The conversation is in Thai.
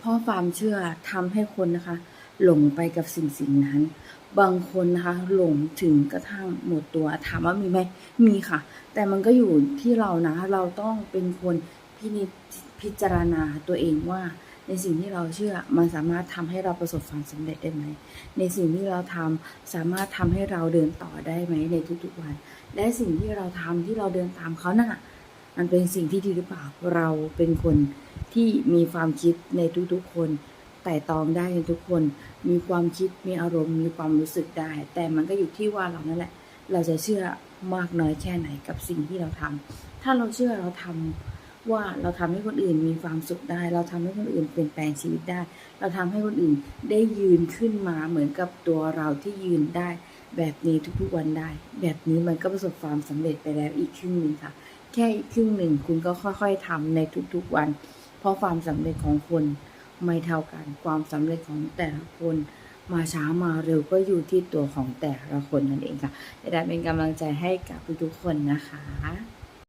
เพราะความเชื่อทำให้คนนะคะ หลงไปกับสิ่งสิ่งนั้น บางคนนะคะหลงถึงกระทั่งหมดตัวถามว่ามีไหมมีค่ะ แต่มันก็อยู่ที่เรานะ เราต้องเป็นคนพินิจพิจารณาตัวเองว่าในสิ่งที่เราเชื่อมันสามารถทำให้เราประสบความสำเร็จได้ไหม ในสิ่งที่เราทำสามารถทำให้เราเดินต่อได้ไหมในทุกๆวัน และสิ่งที่เราทำที่เราเดินตามเขานั่นน่ะ มันเป็นสิ่งที่ดีหรือเปล่า เราเป็นคนที่มีความคิดในทุกๆคนแต่ตองได้ในทุกคน มีความคิดมีอารมณ์ มีความรู้สึกได้ แต่มันก็อยู่ที่ว่าเรานั่นแหละ เราจะเชื่อมากน้อยแค่ไหนกับสิ่งที่เราทำถ้าเราเชื่อเราทำ ว่าเราทำให้คนอื่นมีความสุขได้ เราทำให้คนอื่นเปลี่ยนแปลงชีวิตได้ เราทำให้คนอื่นได้ยืนขึ้นมาเหมือนกับตัวเราที่ยืนได้ แบบนี้ทุกๆวันได้ แบบนี้มันก็ประสบความสำเร็จไปแล้วอีกครึ่งหนึ่งค่ะ แค่อีกครึ่งหนึ่งคุณก็ค่อยๆทำในทุกๆวัน เพราะความสำเร็จของคนไม่เท่ากัน ความสำเร็จของแต่ละคนมาช้ามาเร็วก็อยู่ที่ตัวของแต่ละคนนั่นเองค่ะได้เป็นกำลังใจให้กับทุกๆคนนะคะ